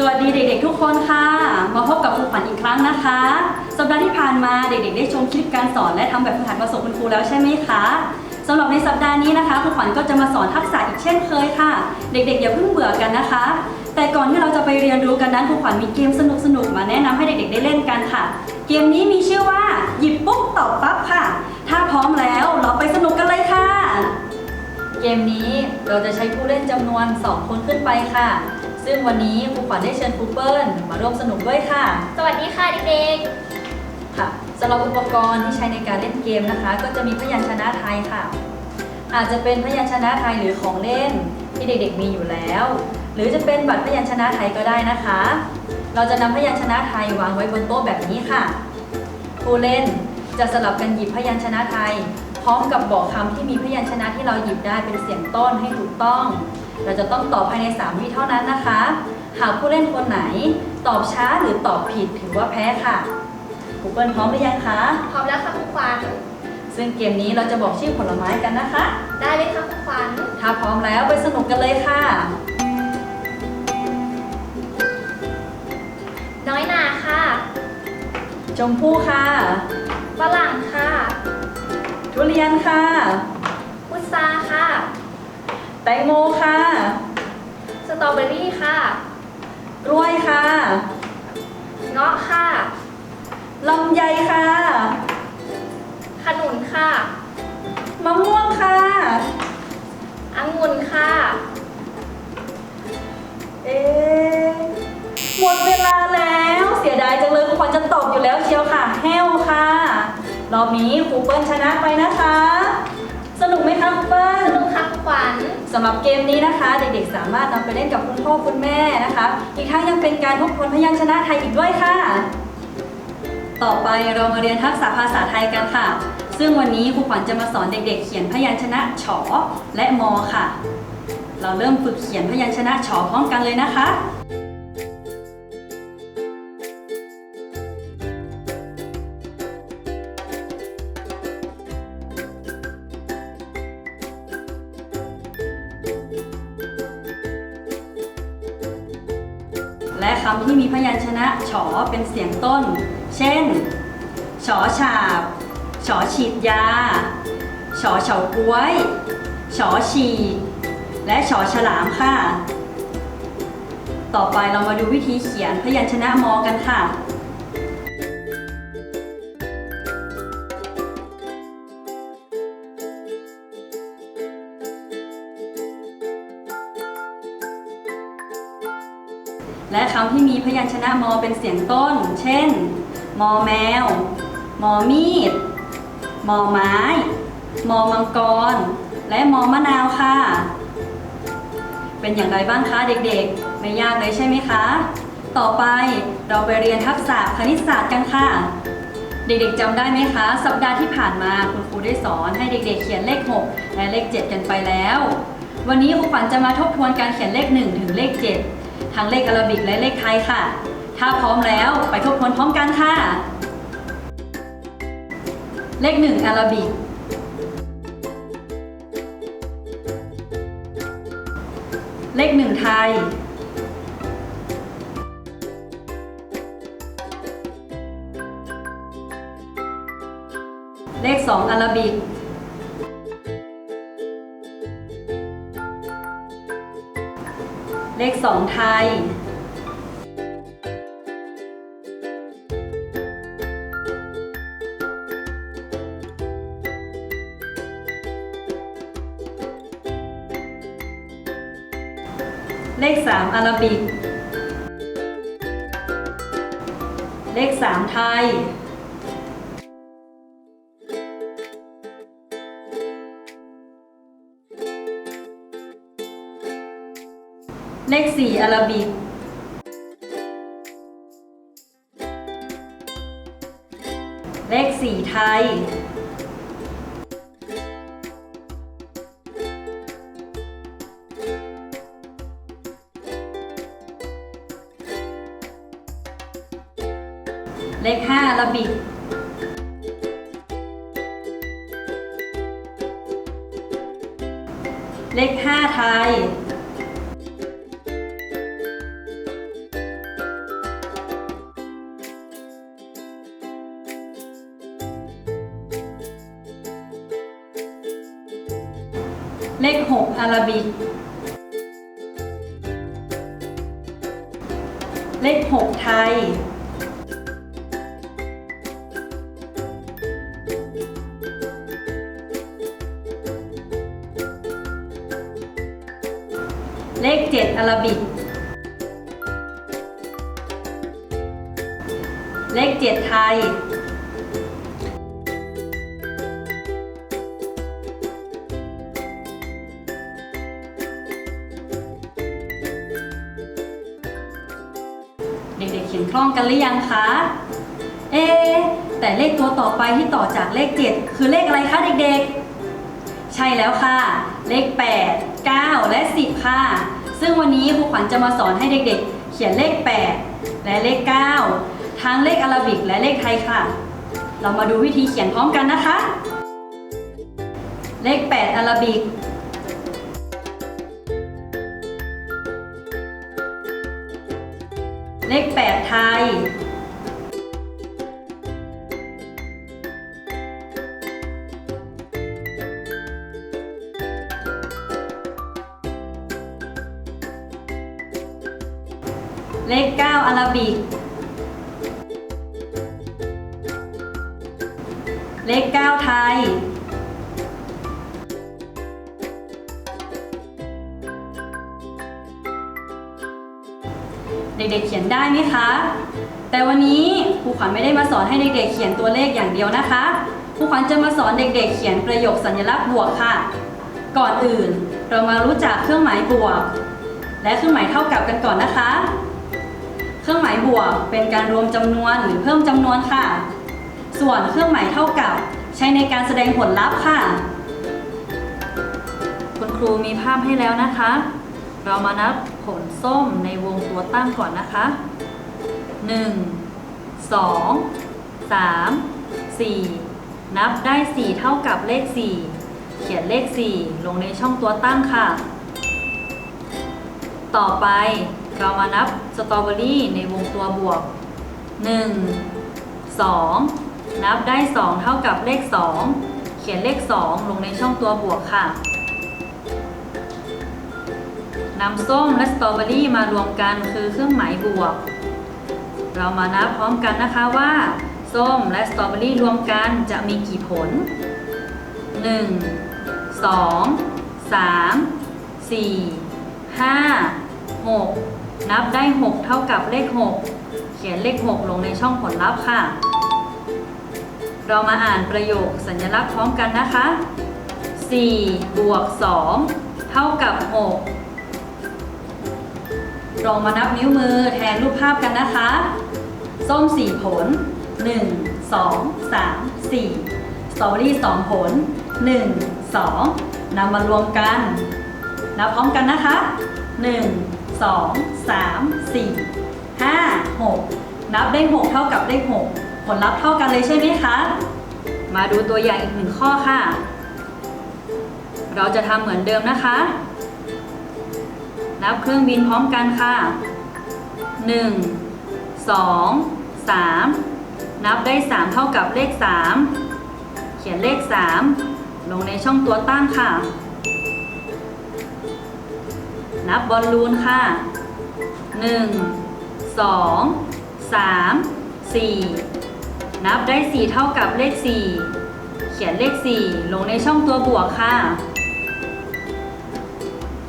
สวัสดีเด็กๆทุกคนค่ะ มาพบกับครูขวัญอีกครั้งนะคะ สัปดาห์ที่ผ่านมาเด็กๆได้ชมคลิปการสอนและทำแบบฝึกหัดมาส่งคุณครูแล้วใช่ไหมคะสำหรับในสัปดาห์นี้นะคะครูขวัญก็จะมาสอนทักษะอีกเช่นเคยค่ะ เด็กๆอย่าเพิ่งเบื่อกันนะคะ แต่ก่อนที่เราจะไปเรียนรู้กันนั้นครูขวัญมีเกมสนุกๆมาแนะนำให้เด็กๆได้เล่นกันค่ะ เกมนี้มีชื่อว่า หยิบปุ๊บตอบปั๊บค่ะ ถ้าพร้อมแล้วเราไปสนุกกันเลยค่ะ เกมนี้เราจะใช้ผู้เล่นจำนวน 2 คนขึ้นไปค่ะ ซึ่งวันนี้ครูขวัญได้เชิญครูเปิ้ลมาร่วมสนุกด้วยค่ะ สวัสดีค่ะเด็กค่ะสำหรับอุปกรณ์ที่ใช้ในการเล่นเกมนะคะ ก็จะมีพยัญชนะไทยค่ะ อาจจะเป็นพยัญชนะไทยหรือของเล่นที่เด็กๆ มีอยู่แล้ว หรือจะเป็นบัตรพยัญชนะไทยก็ได้นะคะ เราจะนำพยัญชนะไทยวางไว้บนโต๊ะแบบนี้ค่ะ ผู้เล่นจะสลับกันหยิบพยัญชนะไทย พร้อมกับบอกคำที่มีพยัญชนะที่เราหยิบได้เป็นเสียงต้นให้ถูกต้อง เราจะต้องตอบภายใน 3 วิเท่านั้นนะคะ หากผู้เล่นคนไหนตอบช้าหรือตอบผิดถือว่าแพ้ค่ะครูเปิ้ลพร้อมหรือยังคะๆพร้อมแล้วค่ะคุณขวัญซึ่งเกมนี้เราจะบอกชื่อผลไม้กันนะคะ ได้เลยค่ะคุณขวัญถ้าพร้อมแล้วไปสนุกกันเลยค่ะ น้อยหนาค่ะ ชมพู่ค่ะ ฝรั่งค่ะ ทุเรียนค่ะ พุทราค่ะแตงโมค่ะ สตรอเบอรี่ค่ะ กล้วยค่ะ เงาะค่ะ ลำไยค่ะ ขนุนค่ะ มะม่วงค่ะ องุ่นค่ะ เอ๊ะหมดเวลาแล้ว เสียดายจังเลยครูขวัญจะตอบอยู่แล้วเชียวค่ะ แห้วค่ะ รอบนี้ครูเปิ้ลชนะไปนะคะ สนุกไหมคะครูเปิ้ล สนุกค่ะคุณขวัญ สำหรับเกมนี้นะคะ เด็กๆสามารถนำไปเล่นกับคุณพ่อคุณแม่นะคะ อีกทั้งยังเป็นการทบทวนพยัญชนะไทยอีกด้วยค่ะ ต่อไปเรามาเรียนทักษะภาษาไทยกันค่ะ ซึ่งวันนี้ครูขวัญจะมาสอนเด็ก ๆ เขียนพยัญชนะฉอและมอค่ะ เราเริ่มฝึกเขียนพยัญชนะฉอพร้อมกันเลยนะคะำที่มีพยัญชนะฉอเป็นเสียงต้น เช่น ฉอฉาบ ฉอฉีดยา ฉอเฉาก้วย ฉอฉีก และฉอฉลามค่ะ ต่อไปเรามาดูวิธีเขียนพยัญชนะมอกันค่ะำที่มีพยัญชนะมอเป็นเสียงต้น เช่น มอแมว มอมีด มอไม้ มอมังกร และมอมะนาวค่ะ เป็นอย่างไรบ้างคะเด็กๆ ไม่ยากเลยใช่ไหมคะ ต่อไปเราไปเรียนทักษะคณิตศาสตร์กันค่ะ เด็กๆจำได้ไหมคะ สัปดาห์ที่ผ่านมาคุณครูได้สอนให้เด็กๆ เขียนเลข 6 และเลข 7 กันไปแล้ว วันนี้ครูขวัญจะมาทบทวนการเขียนเลข 1 ถึงเลข 7 ทั้งเลขอาราบิกและเลขไทยค่ะ ถ้าพร้อมแล้วไปทบทวนพร้อมกันค่ะ เลข1อาราบิก เลข1ไทย เลข2อาราบิก เลข 2 ไทย เลข 3 อาราบิก เลข 3 ไทย ข4อาราบิกเลข4ไทย เลข5อาราบิก เลข5ไทย เลขหกอาราบิก เลขหกไทย เลขเจ็ดอาราบิก เลขเจ็ดไทย กันหรือยังคะ เอะแต่เลขตัวต่อไปที่ต่อจากเลข 7 คือเลขอะไรคะเด็กๆ ใช่แล้วค่ะ เลข 8 9 และ 10 ค่ะ ซึ่งวันนี้ครูขวัญจะมาสอนให้เด็กๆ เขียนเลข 8 และเลข 9 ทั้งเลขอาราบิกและเลขไทยค่ะ เรามาดูวิธีเขียนพร้อมกันนะคะ เลข 8อาราบิก เลข 8 ไทย เลข 9 อาราบิก เลข 9 ไทย เด็กๆเขียนได้ไหมคะ แต่วันนี้ครูขวัญไม่ได้มาสอนให้เด็กๆเขียนตัวเลขอย่างเดียวนะคะครูขวัญจะมาสอนเด็กๆ เขียนประโยคสัญลักษณ์บวกค่ะ ก่อนอื่นเรามารู้จักเครื่องหมายบวก และเครื่องหมายเท่ากับกันก่อนนะคะ เครื่องหมายบวกเป็นการรวมจำนวนหรือเพิ่มจำนวนค่ะ ส่วนเครื่องหมายเท่ากับ ใช้ในการแสดงผลลัพธ์ค่ะ คุณครูมีภาพให้แล้วนะคะ เรามานับผลส้มในวงตัวตั้งก่อนนะคะ 1 2 3 4 นับได้ 4 เท่ากับเลข 4 เขียนเลข 4 ลงในช่องตัวตั้งค่ะ ต่อไปเรามานับสตรอเบอรี่ในวงตัวบวก 1 2 นับได้ 2 เท่ากับเลข 2 เขียนเลข 2 ลงในช่องตัวบวกค่ะ นำส้มและสตรอเบอรี่มารวมกันคือเครื่องหมายบวก เรามานับพร้อมกันนะคะว่าส้มและสตรอเบอรี่รวมกันจะมีกี่ผล 1 2 3 4 5 6 นับได้ 6 เท่ากับเลข 6 เขียนเลข 6 ลงในช่องผลลัพธ์ค่ะ เรามาอ่านประโยคสัญลักษณ์พร้อมกันนะคะ 4 บวก 2 เท่ากับ 6 เรามานับนิ้วมือแทนรูปภาพกันนะคะ ส้ม 4 ผล 1 2 3 4 สตรอเบอรี่ 2 ผล 1 2 นำมารวมกัน นับพร้อมกันนะคะ 1 2 3 4 5 6 นับได้ 6 เท่ากับเลข6ผลลัพธ์เท่ากันเลยใช่ไหมคะ มาดูตัวอย่างอีกหนึ่งข้อค่ะ เราจะทำเหมือนเดิมนะคะ นับเครื่องบินพร้อมกันค่ะ 1 2 3 นับได้ 3 เท่ากับเลข 3 เขียนเลข 3 ลงในช่องตัวตั้งค่ะ นับบอลลูนค่ะ 1 2 3 4 นับได้ 4 เท่ากับเลข 4 เขียนเลข 4 ลงในช่องตัวบวกค่ะ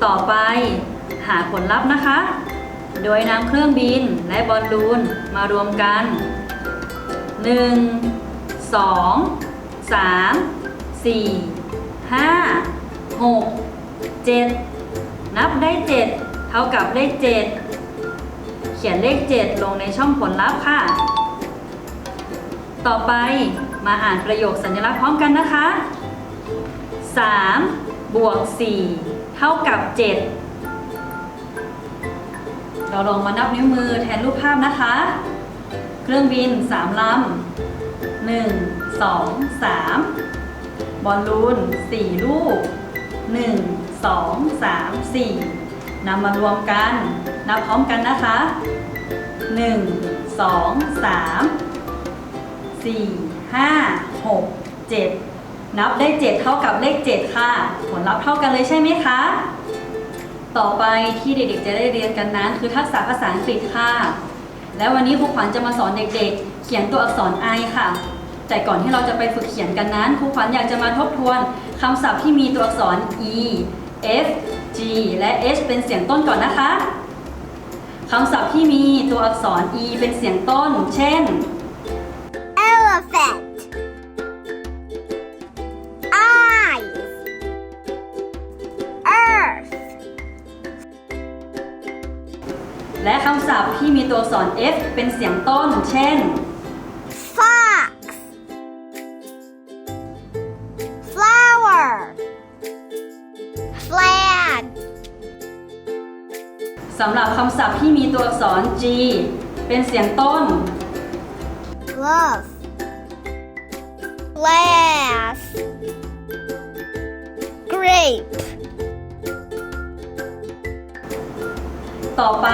ต่อไป หาผลลัพธ์นะคะ โดยนำเครื่องบินและบอลลูนมารวมกัน 1 2 3 4 5 6 7 นับได้ 7 เท่ากับเลข 7 เขียนเลข 7 ลงในช่องผลลัพธ์ค่ะ ต่อไปมาอ่านประโยคสัญลักษณ์พร้อมกันนะคะ 3 บวก 4 เท่ากับ 7 เราลองมานับนิ้วมือแทนรูปภาพนะคะ เครื่องบิน3ลำ1 2 3บอลลูน4ลูก1 2 3 4นำมารวมกัน นับพร้อมกันนะคะ1 2 3 4 5 6 7นับได้7เท่ากับเลข7ค่ะ ผลลัพธ์เท่ากันเลยใช่ไหมคะ ต่อไปที่เด็กๆจะได้เรียนกันนั้น คือทักษะภาษาอังกฤษค่ะ แล้ววันนี้ครูขวัญจะมาสอนเด็กๆ เขียนตัวอักษร I ค่ะ แต่ก่อนที่เราจะไปฝึกเขียนกันนั้นครูขวัญอยากจะมาทบทวนคำศัพท์ที่มีตัวอักษร E F G และ H เป็นเสียงต้นก่อนนะคะคำศัพท์ที่มีตัวอักษร E เป็นเสียงต้น เช่น elephant และคำศัพท์ที่มีตัวอักษร F เป็นเสียงต้น เช่น fox flower flag สำหรับคำศัพท์ที่มีตัวอักษร G เป็นเสียงต้น glove glass grape ต่อไป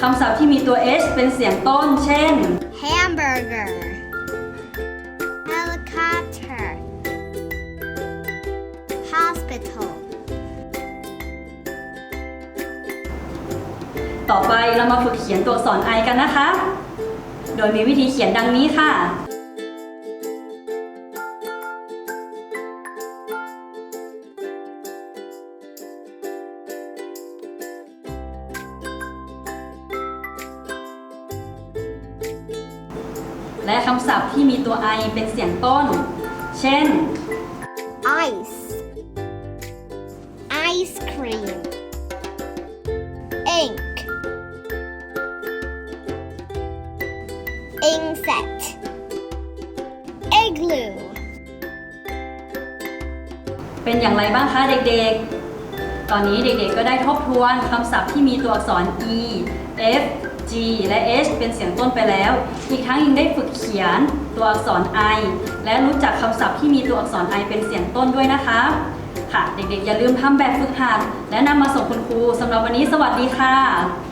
คำศัพท์ที่มีตัว H เป็นเสียงต้น เช่น hamburger helicopter hospital ต่อไปเรามาฝึกเขียนตัวอักษร I กันนะคะ โดยมีวิธีเขียนดังนี้ค่ะ และคำศัพท์ที่มีตัว I เป็นเสียงต้น เช่น ice ice cream ink insect igloo เป็นอย่างไรบ้างคะเด็กๆ ตอนนี้เด็กๆก็ได้ทบทวนคำศัพท์ที่มีตัวอักษร e f g และ h เป็นเสียงต้นไปแล้ว อีกทั้งยังได้ฝึกเขียนตัวอักษร i และรู้จักคำศัพท์ที่มีตัวอักษร i เป็นเสียงต้นด้วยนะคะ ค่ะ เด็กๆ อย่าลืมทำแบบฝึกหัดและนำมาส่งคุณครูสำหรับวันนี้สวัสดีค่ะ